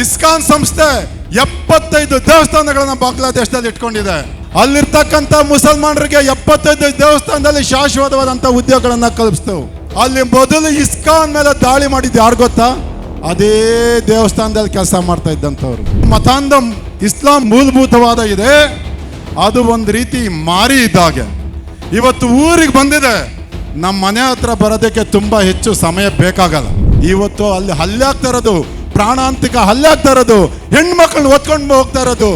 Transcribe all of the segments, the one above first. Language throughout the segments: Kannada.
ಇಸ್ಕಾನ್ ಸಂಸ್ಥೆ ಎಪ್ಪತ್ತೈದು ದೇವಸ್ಥಾನಗಳನ್ನ ಬಾಂಗ್ಲಾದೇಶದಲ್ಲಿ ಇಟ್ಕೊಂಡಿದೆ. ಅಲ್ಲಿರ್ತಕ್ಕಂಥ ಮುಸಲ್ಮಾನರಿಗೆ ಎಪ್ಪತ್ತೈದು ದೇವಸ್ಥಾನದಲ್ಲಿ ಶಾಶ್ವತವಾದಂಥ ಉದ್ಯೋಗಗಳನ್ನ ಕಲ್ಪಿಸ್ತು. ಅಲ್ಲಿ ಮೊದಲು ಇಸ್ಕಾನ್ ಮೇಲೆ ದಾಳಿ ಮಾಡಿದ್ದು ಯಾರು ಗೊತ್ತಾ? ಅದೇ ದೇವಸ್ಥಾನದಲ್ಲಿ ಕೆಲಸ ಮಾಡ್ತಾ ಇದ್ದಂಥವ್ರು. ಮತಾಂಧ ಇಸ್ಲಾಂ ಮೂಲಭೂತವಾದ ಇದೆ. ಅದು ಒಂದು ರೀತಿ ಮಾರಿ ಇದ್ದಾಗೆ. ಇವತ್ತು ಊರಿಗೆ ಬಂದಿದೆ. ನಮ್ಮ ಮನೆ ಹತ್ರ ಬರೋದಕ್ಕೆ ತುಂಬ ಹೆಚ್ಚು ಸಮಯ ಬೇಕಾಗಲ್ಲ. ಇವತ್ತು ಅಲ್ಲಿ ಹಲ್ಲೆ ಆಗ್ತಾ ಇರೋದು ಪ್ರಾಣಾಂತಿಕ ಹಲ್ಲೆ ಆಗ್ತಾ ಇರೋದು, ಹೆಣ್ಮಕ್ಳನ್ನ ಒತ್ಕೊಂಡು ಹೋಗ್ತಾ ಇರೋದು.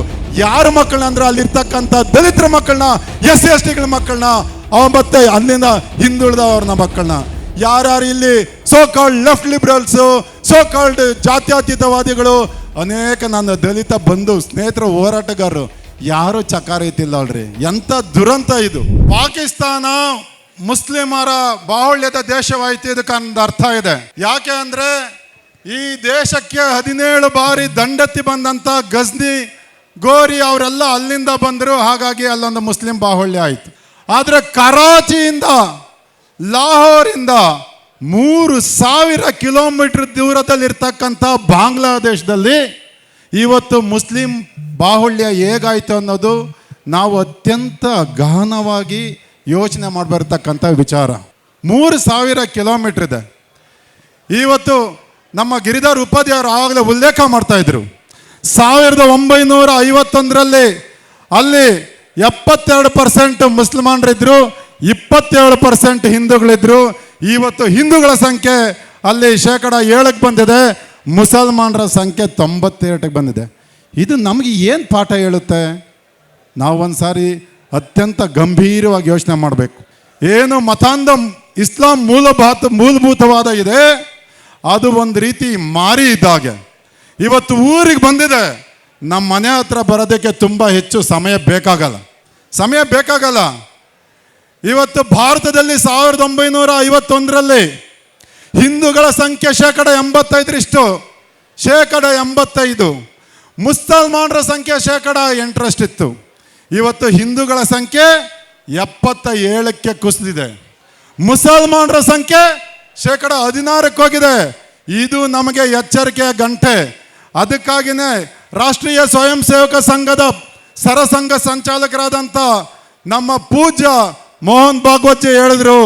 ಯಾರ ಮಕ್ಕಳನ್ನ ಅಂದ್ರೆ ಅಲ್ಲಿರ್ತಕ್ಕಂಥ ದಲಿತರ ಮಕ್ಕಳನ್ನ, ಎಸ್ ಎಸ್ ಟಿಗಳ ಮಕ್ಕಳನ್ನ ಅವ ಮತ್ತೆ ಅಲ್ಲಿಂದ ಹಿಂದುಳಿದವ್ರನ್ನ ಮಕ್ಕಳನ್ನ. ಯಾರ್ಯಾರು ಇಲ್ಲಿ so called left liberals so called ಜಾತ್ಯತೀತವಾದಿಗಳು, ಅನೇಕ ನನ್ನ ದಲಿತ ಬಂಧು, ಸ್ನೇಹಿತರ, ಹೋರಾಟಗಾರರು, ಯಾರು ಚಕಾರ ಐತಿಲ್ಲ ಅಲ್ರಿ ಎಂತ ದುರಂತ ಇದು. ಪಾಕಿಸ್ತಾನ ಮುಸ್ಲಿಮರ ಬಾಹುಳ್ಯದ ದೇಶವಾಯ್ತು ಇದಕ್ಕೆ ಅರ್ಥ ಇದೆ. ಯಾಕೆ ಅಂದ್ರೆ ಈ ದೇಶಕ್ಕೆ ಹದಿನೇಳು ಬಾರಿ ದಂಡೆತ್ತಿ ಬಂದಂತ ಗಜ್ನಿ ಗೋರಿ ಅವರೆಲ್ಲ ಅಲ್ಲಿಂದ ಬಂದರು, ಹಾಗಾಗಿ ಅಲ್ಲೊಂದು ಮುಸ್ಲಿಂ ಬಾಹುಳ್ಯ ಆಯಿತು. ಆದರೆ ಕರಾಚಿಯಿಂದ, ಲಾಹೋರಿಂದ ಮೂರು ಸಾವಿರ ಕಿಲೋಮೀಟರ್ ದೂರದಲ್ಲಿರ್ತಕ್ಕಂಥ ಬಾಂಗ್ಲಾದೇಶದಲ್ಲಿ ಇವತ್ತು ಮುಸ್ಲಿಂ ಬಾಹುಳ್ಯ ಹೇಗಾಯಿತು ಅನ್ನೋದು ನಾವು ಅತ್ಯಂತ ಗಹನವಾಗಿ ಯೋಚನೆ ಮಾಡಬರ್ತಕ್ಕಂಥ ವಿಚಾರ. ಮೂರು ಸಾವಿರ ಕಿಲೋಮೀಟ್ರ್ ಇದೆ. ಇವತ್ತು ನಮ್ಮ ಗಿರಿಧರ್ ಉಪಾಧ್ಯಾಯರು ಆಗಲೇ ಉಲ್ಲೇಖ ಮಾಡ್ತಾ ಇದ್ರು. ಸಾವಿರದ ಒಂಬೈನೂರ ಐವತ್ತೊಂದರಲ್ಲಿ ಅಲ್ಲಿ ಎಪ್ಪತ್ತೆರಡು ಪರ್ಸೆಂಟ್ ಮುಸಲ್ಮಾನರಿದ್ರು, ಇಪ್ಪತ್ತೇಳು ಪರ್ಸೆಂಟ್ ಹಿಂದೂಗಳಿದ್ರು. ಇವತ್ತು ಹಿಂದೂಗಳ ಸಂಖ್ಯೆ ಅಲ್ಲಿ ಶೇಕಡ ಏಳಕ್ಕೆ ಬಂದಿದೆ, ಮುಸಲ್ಮಾನರ ಸಂಖ್ಯೆ ತೊಂಬತ್ತೆರಡಕ್ಕೆ ಬಂದಿದೆ. ಇದು ನಮಗೆ ಏನು ಪಾಠ ಹೇಳುತ್ತೆ? ನಾವು ಒಂದು ಸಾರಿ ಅತ್ಯಂತ ಗಂಭೀರವಾಗಿ ಯೋಚನೆ ಮಾಡಬೇಕು. ಏನು ಮತಾಂಧ ಇಸ್ಲಾಂ ಮೂಲಭಾತ ಮೂಲಭೂತವಾದ ಇದೆ? ಅದು ಒಂದು ರೀತಿ ಮಾರಿ ಇದ್ದಾಗೆ. ಇವತ್ತು ಊರಿಗೆ ಬಂದಿದೆ. ನಮ್ಮ ಮನೆ ಹತ್ರ ಬರೋದಕ್ಕೆ ತುಂಬ ಹೆಚ್ಚು ಸಮಯ ಬೇಕಾಗಲ್ಲ. ಸಮಯ ಬೇಕಾಗಲ್ಲ. ಇವತ್ತು ಭಾರತದಲ್ಲಿ ಸಾವಿರದ ಒಂಬೈನೂರ ಐವತ್ತೊಂದರಲ್ಲಿ ಹಿಂದೂಗಳ ಸಂಖ್ಯೆ ಶೇಕಡ ಎಂಬತ್ತೈದರಷ್ಟು, ಶೇಕಡ ಎಂಬತ್ತೈದು. ಮುಸಲ್ಮಾನರ ಸಂಖ್ಯೆ ಶೇಕಡ ಎಂಟರಷ್ಟಿತ್ತು. ಇವತ್ತು ಹಿಂದೂಗಳ ಸಂಖ್ಯೆ ಎಪ್ಪತ್ತ ಏಳಕ್ಕೆ ಕುಸಿದಿದೆ. ಮುಸಲ್ಮಾನರ ಸಂಖ್ಯೆ ಶೇಕಡ ಹದಿನಾರಕ್ಕೆ ಹೋಗಿದೆ. ಇದು ನಮಗೆ ಎಚ್ಚರಿಕೆಯ ಗಂಟೆ. ಅದಕ್ಕಾಗಿಯೇ ರಾಷ್ಟ್ರೀಯ ಸ್ವಯಂ ಸೇವಕ ಸಂಘದ ಸರಸಂಘ ಸಂಚಾಲಕರಾದಂಥ ನಮ್ಮ ಪೂಜ್ಯ ಮೋಹನ್ ಭಾಗವತ್ಜಿ ಹೇಳಿದ್ರು,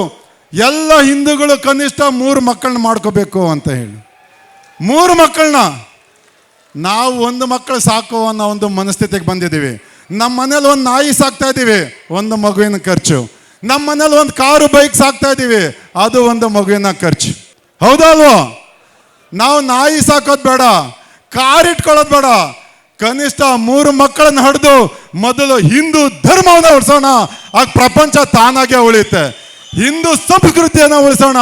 ಎಲ್ಲ ಹಿಂದೂಗಳು ಕನಿಷ್ಠ ಮೂರು ಮಕ್ಕಳನ್ನ ಮಾಡ್ಕೋಬೇಕು ಅಂತ ಹೇಳಿ. ಮೂರು ಮಕ್ಕಳನ್ನ. ನಾವು ಒಂದು ಮಕ್ಕಳು ಸಾಕು ಅನ್ನೋ ಒಂದು ಮನಸ್ಥಿತಿಗೆ ಬಂದಿದ್ದೀವಿ. ನಮ್ಮ ಮನೇಲಿ ಒಂದು ನಾಯಿ ಸಾಕ್ತಾ ಇದ್ದೀವಿ, ಒಂದು ಮಗುವಿನ ಖರ್ಚು. ನಮ್ಮ ಮನೇಲಿ ಒಂದು ಕಾರು ಬೈಕ್ ಸಾಕ್ತಾ ಇದ್ದೀವಿ. ಅದು ಒಂದು ಮಗುವಿನ ಖರ್ಚು. ಹೌದಲ್ವೋ? ನಾವು ನಾಯಿ ಸಾಕೋದು ಬೇಡ, ಕಾರ್ ಇಟ್ಕೊಳ್ಳೋದು ಬೇಡ. ಕನಿಷ್ಠ ಮೂರು ಮಕ್ಕಳನ್ನ ಹಡ್ದು ಮೊದಲು ಹಿಂದೂ ಧರ್ಮವನ್ನು ಉಳಿಸೋಣ. ಆಗ ಪ್ರಪಂಚ ತಾನಾಗೆ ಉಳಿಯುತ್ತೆ. ಹಿಂದೂ ಸಂಸ್ಕೃತಿಯನ್ನು ಉಳಿಸೋಣ.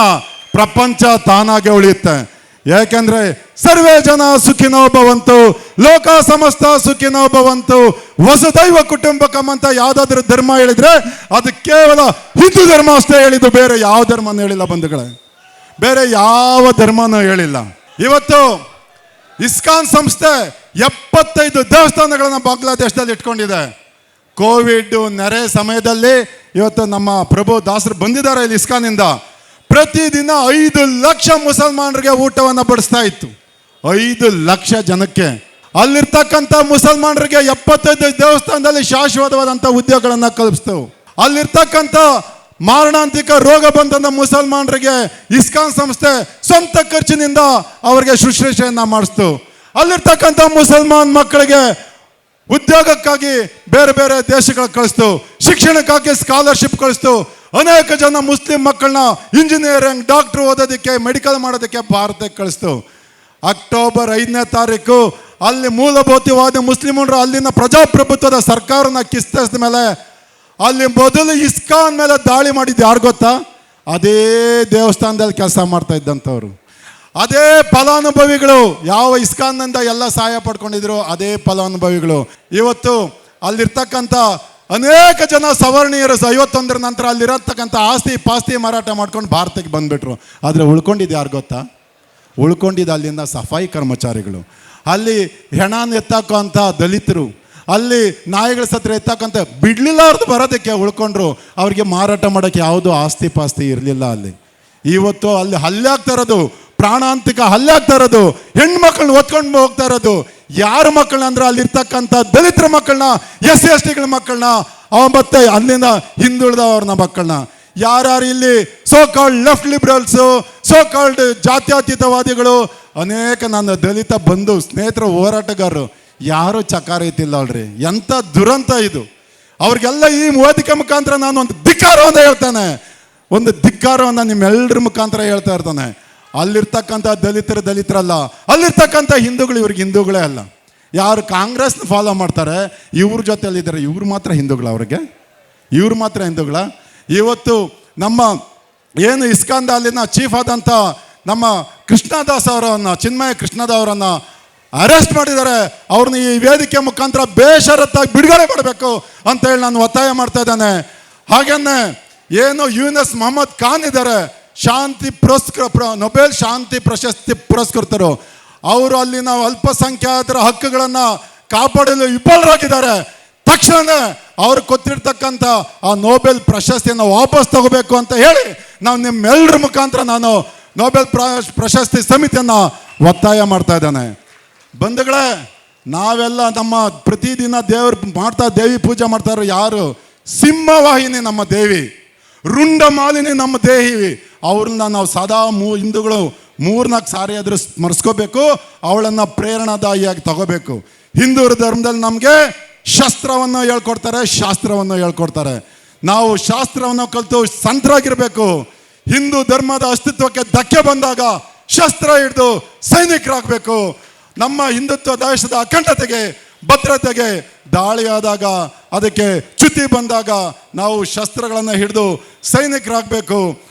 ಪ್ರಪಂಚ ತಾನಾಗೆ ಉಳಿಯುತ್ತೆ. ಯಾಕೆಂದ್ರೆ ಸರ್ವೇ ಜನ ಸುಖಿನೋ ಭವಂತು ಲೋಕ ಸಮಸ್ತ ಸುಖಿನೋ ಭವಂತು ವಸುದೈವ ಕುಟುಂಬಕಂ ಅಂತ ಯಾವ್ದಾದ್ರು ಧರ್ಮ ಹೇಳಿದ್ರೆ ಅದು ಕೇವಲ ಹಿಂದೂ ಧರ್ಮ ಅಷ್ಟೇ ಹೇಳಿದ್ದು, ಬೇರೆ ಯಾವ ಧರ್ಮನೂ ಹೇಳಿಲ್ಲ ಬಂಧುಗಳೇ. ಬೇರೆ ಯಾವ ಧರ್ಮನೂ ಹೇಳಿಲ್ಲ. ಇವತ್ತು ಇಸ್ಕಾನ್ ಸಂಸ್ಥೆ ಎಪ್ಪತ್ತೈದು ದೇವಸ್ಥಾನಗಳನ್ನು ಬಾಂಗ್ಲಾದೇಶದಲ್ಲಿ ಇಟ್ಕೊಂಡಿದೆ. ಕೋವಿಡ್ ನೆರೆ ಸಮಯದಲ್ಲಿ ಇವತ್ತು ನಮ್ಮ ಪ್ರಭು ದಾಸರು ಬಂದಿದ್ದಾರೆ ಇಲ್ಲಿ ಇಸ್ಕಾನಿಂದ ಪ್ರತಿದಿನ ಐದು ಲಕ್ಷ ಮುಸಲ್ಮಾನರಿಗೆ ಊಟವನ್ನು ಬಡಿಸ್ತಾ ಇತ್ತು. ಐದು ಲಕ್ಷ ಜನಕ್ಕೆ. ಅಲ್ಲಿರ್ತಕ್ಕಂಥ ಮುಸಲ್ಮಾನರಿಗೆ ಎಪ್ಪತ್ತೈದು ದೇವಸ್ಥಾನದಲ್ಲಿ ಶಾಶ್ವತವಾದಂಥ ಉದ್ಯೋಗಗಳನ್ನು ಕಲ್ಪಿಸ್ತವು ಅಲ್ಲಿರ್ತಕ್ಕಂಥ ಮಾರಣಾಂತಿಕ ರೋಗ ಬಂದಂಥ ಮುಸಲ್ಮಾನರಿಗೆ ಇಸ್ಕಾನ್ ಸಂಸ್ಥೆ ಸ್ವಂತ ಖರ್ಚಿನಿಂದ ಅವರಿಗೆ ಶುಶ್ರೂಷೆಯನ್ನು ಮಾಡಿಸ್ತು. ಅಲ್ಲಿರ್ತಕ್ಕಂಥ ಮುಸಲ್ಮಾನ್ ಮಕ್ಕಳಿಗೆ ಉದ್ಯೋಗಕ್ಕಾಗಿ ಬೇರೆ ಬೇರೆ ದೇಶಗಳಿಗೆ ಕಳಿಸ್ತು. ಶಿಕ್ಷಣಕ್ಕಾಗಿ ಸ್ಕಾಲರ್ಶಿಪ್ ಕಳಿಸ್ತು. ಅನೇಕ ಜನ ಮುಸ್ಲಿಂ ಮಕ್ಕಳನ್ನ ಇಂಜಿನಿಯರಿಂಗ್ ಡಾಕ್ಟರ್ ಓದೋದಕ್ಕೆ ಮೆಡಿಕಲ್ ಮಾಡೋದಕ್ಕೆ ಭಾರತಕ್ಕೆ ಕಳಿಸ್ತು. ಅಕ್ಟೋಬರ್ ಐದನೇ ತಾರೀಕು, ಅಲ್ಲಿ ಮೂಲಭೂತವಾದ ಮುಸ್ಲಿಮರು ಅಲ್ಲಿನ ಪ್ರಜಾಪ್ರಭುತ್ವದ ಸರ್ಕಾರನ ಕಿಸ್ತಿಸಿದ ಮೇಲೆ, ಅಲ್ಲಿ ಮೊದಲು ಇಸ್ಕಾನ್ ಮೇಲೆ ದಾಳಿ ಮಾಡಿದ್ದು ಯಾರು ಗೊತ್ತಾ? ಅದೇ ದೇವಸ್ಥಾನದಲ್ಲಿ ಕೆಲಸ ಮಾಡ್ತಾ ಇದ್ದಂಥವ್ರು. ಅದೇ ಫಲಾನುಭವಿಗಳು, ಯಾವ ಇಸ್ಕಾನ್ನಿಂದ ಎಲ್ಲ ಸಹಾಯ ಪಡ್ಕೊಂಡಿದ್ರು, ಅದೇ ಫಲಾನುಭವಿಗಳು. ಇವತ್ತು ಅಲ್ಲಿರ್ತಕ್ಕಂಥ ಅನೇಕ ಜನ ಸವರ್ಣೀಯರು ಐವತ್ತೊಂದರ ನಂತರ ಅಲ್ಲಿರತಕ್ಕಂಥ ಆಸ್ತಿ ಪಾಸ್ತಿ ಮಾರಾಟ ಮಾಡ್ಕೊಂಡು ಭಾರತಕ್ಕೆ ಬಂದ್ಬಿಟ್ರು. ಆದರೆ ಉಳ್ಕೊಂಡಿದ್ದು ಯಾರು ಗೊತ್ತಾ? ಉಳ್ಕೊಂಡಿದ್ದು ಅಲ್ಲಿಂದ ಸಫಾಯಿ ಕರ್ಮಚಾರಿಗಳು. ಅಲ್ಲಿ ಹೆಣನ ಎತ್ತಾಕುವಂಥ ದಲಿತರು, ಅಲ್ಲಿ ನಾಯಿಗಳ ಸತ್ರ ಎತ್ತಾಕಂತ ಬಿಡ್ಲಿಲ್ಲಾರ್ದು ಬರೋದಕ್ಕೆ ಉಳ್ಕೊಂಡ್ರು. ಅವ್ರಿಗೆ ಮಾರಾಟ ಮಾಡೋಕ್ಕೆ ಯಾವುದೂ ಆಸ್ತಿ ಪಾಸ್ತಿ ಇರಲಿಲ್ಲ ಅಲ್ಲಿ. ಇವತ್ತು ಅಲ್ಲಿ ಹಲ್ಲಾಗ್ತಾ ಇರೋದು, ಪ್ರಾಣಾಂತಿಕ ಹಲ್ಲಾಗ್ತಾ ಇರೋದು, ಹೆಣ್ಮಕ್ಳನ್ನ ಒತ್ಕೊಂಡು ಹೋಗ್ತಾ ಇರೋದು ಯಾರ ಮಕ್ಕಳನ್ನ ಅಂದ್ರೆ ಅಲ್ಲಿರ್ತಕ್ಕಂಥ ದಲಿತರ ಮಕ್ಕಳನ್ನ ಎಸ್ ಎಸ್ ಟಿಗಳ ಮಕ್ಕಳನ್ನ, ಅವ ಮತ್ತೆ ಅಲ್ಲಿಂದ ಹಿಂದುಳಿದವ್ರನ್ನ ಮಕ್ಕಳನ್ನ. ಯಾರ್ಯಾರು ಇಲ್ಲಿ so called left liberals so called ಜಾತ್ಯತೀತವಾದಿಗಳು, ಅನೇಕ ನನ್ನ ದಲಿತ ಬಂಧು ಸ್ನೇಹಿತರ ಹೋರಾಟಗಾರರು, ಯಾರು ಚಕಾರ ಅಲ್ರಿ ಎಂಥ ದುರಂತ ಇದು. ಅವ್ರಿಗೆಲ್ಲ ಈ ವೇದಿಕೆ ಮುಖಾಂತರ ನಾನು ಒಂದು ಧಿಕ್ಕಾರವನ್ನು ಹೇಳ್ತಾನೆ. ಒಂದು ಧಿಕ್ಕಾರವನ್ನು ನಿಮ್ಮೆಲ್ಲರ ಮುಖಾಂತರ ಹೇಳ್ತಾ ಇರ್ತಾನೆ. ಅಲ್ಲಿರ್ತಕ್ಕಂಥ ದಲಿತರು ದಲಿತರಲ್ಲ, ಅಲ್ಲಿರ್ತಕ್ಕಂಥ ಹಿಂದೂಗಳು ಇವ್ರಿಗೆ ಹಿಂದೂಗಳೇ ಅಲ್ಲ. ಯಾರು ಕಾಂಗ್ರೆಸ್ನ ಫಾಲೋ ಮಾಡ್ತಾರೆ, ಇವ್ರ ಜೊತೆಯಲ್ಲಿದ್ದಾರೆ, ಇವ್ರು ಮಾತ್ರ ಹಿಂದೂಗಳು ಅವ್ರಿಗೆ. ಇವ್ರು ಮಾತ್ರ ಹಿಂದೂಗಳ. ಇವತ್ತು ನಮ್ಮ ಏನು ಇಸ್ಕಾಂದ ಅಲ್ಲಿನ ಚೀಫ್ ಆದಂಥ ನಮ್ಮ ಕೃಷ್ಣದಾಸ್ ಅವರನ್ನು, ಚಿನ್ಮಯ ಕೃಷ್ಣದವರನ್ನ ಅರೆಸ್ಟ್ ಮಾಡಿದ್ದಾರೆ. ಅವ್ರನ್ನ ಈ ವೇದಿಕೆ ಮುಖಾಂತರ ಬೇಷರತ್ತಾಗಿ ಬಿಡುಗಡೆ ಮಾಡಬೇಕು ಅಂತ ಹೇಳಿ ನಾನು ಒತ್ತಾಯ ಮಾಡ್ತಾ ಇದ್ದಾನೆ. ಹಾಗೇನೆ ಏನು ಯುನಸ್ ಮೊಹಮ್ಮದ್ ಖಾನ್ ಇದ್ದಾರೆ ಶಾಂತಿ ಪುರಸ್ಕೃ ಪ್ರ- ನೊಬೆಲ್ ಶಾಂತಿ ಪ್ರಶಸ್ತಿ ಪುರಸ್ಕೃತರು. ಅವರು ಅಲ್ಲಿನ ಅಲ್ಪಸಂಖ್ಯಾತರ ಹಕ್ಕುಗಳನ್ನು ಕಾಪಾಡಲು ವಿಫಲರಾಗಿದ್ದಾರೆ. ತಕ್ಷಣ ಅವ್ರು ಕೊತ್ತಿರ್ತಕ್ಕಂಥ ಆ ನೋಬೆಲ್ ಪ್ರಶಸ್ತಿಯನ್ನು ವಾಪಸ್ ತಗೋಬೇಕು ಅಂತ ಹೇಳಿ ನಾವು ನಿಮ್ಮೆಲ್ಲರ ಮುಖಾಂತರ ನಾನು ನೋಬೆಲ್ ಪ್ರ- ಪ್ರಶಸ್ತಿ ಸಮಿತಿಯನ್ನು ಒತ್ತಾಯ ಮಾಡ್ತಾ ಇದ್ದಾನೆ. ಬಂಧುಗಳೇ, ನಾವೆಲ್ಲ ನಮ್ಮ ಪ್ರತಿದಿನ ದೇವರು ಮಾಡ್ತಾ ದೇವಿ ಪೂಜೆ ಮಾಡ್ತಾರೋ ಯಾರು? ಸಿಂಹವಾಹಿನಿ ನಮ್ಮ ದೇವಿ ರುಂಡ ಮಾಲಿನಿ ನಮ್ಮ ದೇವಿ ಅವ್ರನ್ನ ನಾವು ಸದಾ ಮೂ, ಹಿಂದೂಗಳು ಮೂರ್ನಾಲ್ಕು ಸಾರಿ ಆದರೂ ಸ್ಮರಿಸ್ಕೋಬೇಕು ಅವಳನ್ನು ಪ್ರೇರಣಾದಾಯಿಯಾಗಿ ತಗೋಬೇಕು. ಹಿಂದೂ ಧರ್ಮದಲ್ಲಿ ನಮಗೆ ಶಸ್ತ್ರವನ್ನು ಹೇಳ್ಕೊಡ್ತಾರೆ, ಶಾಸ್ತ್ರವನ್ನು ಹೇಳ್ಕೊಡ್ತಾರೆ. ನಾವು ಶಾಸ್ತ್ರವನ್ನು ಕಲಿತು ಸಂತರಾಗಿರಬೇಕು. ಹಿಂದೂ ಧರ್ಮದ ಅಸ್ತಿತ್ವಕ್ಕೆ ಧಕ್ಕೆ ಬಂದಾಗ ಶಸ್ತ್ರ ಹಿಡಿದು ಸೈನಿಕರಾಗಬೇಕು. ನಮ್ಮ ಹಿಂದುತ್ವ ದೇಶದ ಅಖಂಡತೆಗೆ, ಭದ್ರತೆಗೆ ದಾಳಿಯಾದಾಗ, ಅದಕ್ಕೆ ಚ್ಯುತಿ ಬಂದಾಗ ನಾವು ಶಸ್ತ್ರಗಳನ್ನು ಹಿಡಿದು ಸೈನಿಕರಾಗಬೇಕು.